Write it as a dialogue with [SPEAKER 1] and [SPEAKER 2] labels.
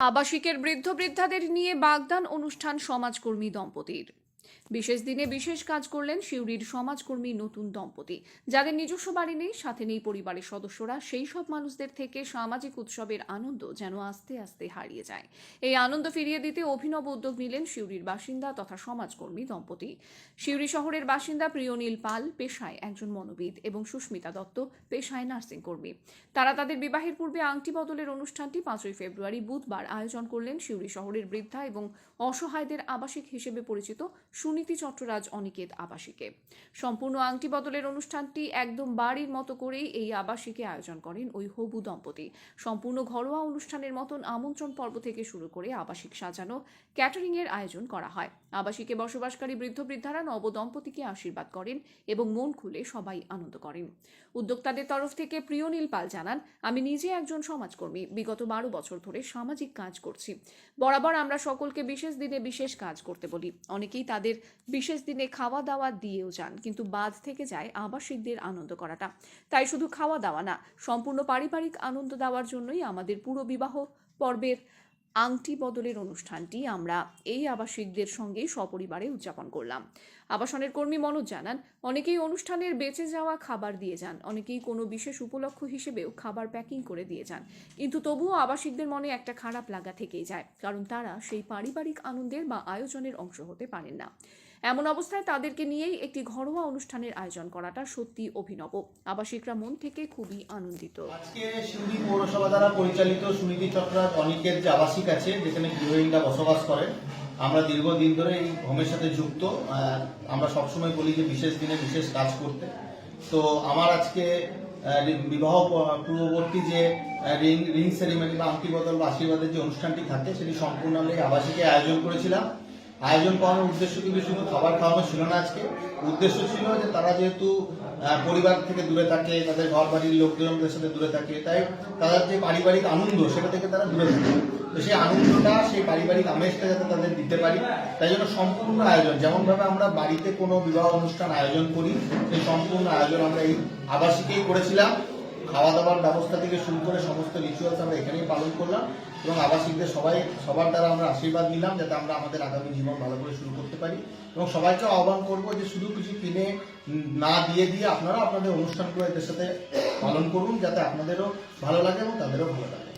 [SPEAKER 1] আবাসিকের বৃদ্ধ বৃদ্ধাদের নিয়ে বাগদান অনুষ্ঠান সমাজকর্মী দম্পতির। বিশেষ দিনে বিশেষ কাজ করলেন সিউড়ির সমাজকর্মী নতুন দম্পতি। যাদের নিজস্ব বাড়ি নেই, সাথে নেই পরিবারের সদস্যরা, সেই সব মানুষদের থেকে সামাজিক উৎসবের আনন্দ যেন আস্তে আস্তে হারিয়ে যায়। এই আনন্দ ফিরিয়ে দিতে অভিনব উদ্যোগ নিলেন সিউড়ির বাসিন্দা তথা সমাজকর্মী দম্পতি। সিউড়ি শহরের বাসিন্দা প্রিয়নীল পাল পেশায় একজন মনোবিদ এবং সুস্মিতা দত্ত পেশায় নার্সিং কর্মী। তারা তাদের বিবাহের পূর্বে আংটি বদলের অনুষ্ঠানটি পাঁচই ফেব্রুয়ারি বুধবার আয়োজন করলেন সিউড়ি শহরের বৃদ্ধা এবং অসহায়দের আবাসিক হিসেবে পরিচিত সুনীতি চট্টরাজ অনিকেত আবাসিকে। সম্পূর্ণ আংটি বদলের অনুষ্ঠানটি একদম বাড়ির মতো করেই এই আবাসিকে আয়োজন করেন ওই হবু দম্পতি। সম্পূর্ণ ঘরোয়া অনুষ্ঠানের মতন আমন্ত্রণ পর্ব থেকে শুরু করে আবাসিক সাজানো ক্যাটারিং এর আয়োজন করা হয়। আবাসিকে বসবাসকারী বৃদ্ধ বৃদ্ধারা নব দম্পতিকে আশীর্বাদ করেন এবং মন খুলে সবাই আনন্দ করেন। উদ্যোক্তাদের তরফ থেকে প্রিয়নীল পাল জানান, আমি নিজে একজন সমাজকর্মী, বিগত বারো বছর ধরে সামাজিক কাজ করছি। বরাবর আমরা সকলকে বিশেষ দিনে বিশেষ কাজ করতে বলি। অনেকেই তাদের বিশেষ দিনে খাওয়া দাওয়া দিয়েও যান, কিন্তু বাদ থেকে যায় আবাসিকদের আনন্দ করাটা। তাই শুধু খাওয়া দাওয়া না, সম্পূর্ণ পারিবারিক আনন্দ দেওয়ার জন্যই আমাদের পুরো বিবাহ পর্বের আংটি বদলের অনুষ্ঠানটি আমরা এই আবাসিকদের সঙ্গেই সপরিবারে উদযাপন করলাম। আবাসনের কর্মী মনোজ জানান, অনেকেই অনুষ্ঠানের বেঁচে যাওয়া খাবার দিয়ে যান, অনেকেই কোনো বিশেষ উপলক্ষ হিসেবেও খাবার প্যাকিং করে দিয়ে যান। কিন্তু তবুও আবাসিকদের মনে একটা খারাপ লাগা থেকেই যায়, কারণ তারা সেই পারিবারিক আনন্দের বা আয়োজনের অংশ হতে পারেন না। এমন অবস্থায় তাদেরকে নিয়েই একটি ঘরোয়া অনুষ্ঠানের আয়োজন করাটা সত্যি অভিনব। আবাসিকরা মন থেকে খুবই আনন্দিত।
[SPEAKER 2] আজকে শিউরি পৌরসভা দ্বারা পরিচালিত সুনীতি চট্টরাজ অনিকের যে আবাসিক আছে, যেখানে গৃহহীনরা বসবাস করে আমরা দীর্ঘদিন ধরে এই হোমের সাথে যুক্ত আমরা সবসময় বলি যে বিশেষ দিনে বিশেষ কাজ করতে। তো আমার আজকে বিবাহ পূর্ববর্তী যে রিং রিং সেরিমনি বা আংটি বদল বা আশীর্বাদের যে অনুষ্ঠানটি থাকে, সেটি সম্পূর্ণ আমরা এই আবাসিকে আয়োজন করেছিলাম। আয়োজন করানোর উদ্দেশ্য কিন্তু শুধু খাবার খাওয়ানো ছিল না আজকে। উদ্দেশ্য ছিল যে তারা যেহেতু পরিবার থেকে দূরে থাকে, তাদের ঘর বাড়ির লোকজনদের সাথে দূরে থাকে, তাই তাদের যে পারিবারিক আনন্দ, সেটা থেকে তারা দূরে থাকে। তো সেই আনন্দটা, সেই পারিবারিক আমেজটা যাতে তাদের দিতে পারি, তাই জন্য সম্পূর্ণ আয়োজন, যেমনভাবে আমরা বাড়িতে কোনো বিবাহ অনুষ্ঠান আয়োজন করি, সেই সম্পূর্ণ আয়োজন আমরা এই আবাসিকেই করেছিলাম। খাওয়া দাওয়ার ব্যবস্থা থেকে শুরু করে সমস্ত রিচুয়ালস আমরা এখানেই পালন করলাম এবং আবাসিকদের সবাই, সবার দ্বারা আমরা আশীর্বাদ নিলাম যাতে আমরা আমাদের আগামী জীবন ভালো করে শুরু করতে পারি। এবং সবাইকে আহ্বান করব যে শুধু কিছু কিনে না দিয়ে দিয়ে আপনারা আপনাদের অনুষ্ঠানগুলো এদের সাথে পালন করুন যাতে আপনাদেরও ভালো লাগে এবং তাদেরও ভালো লাগে।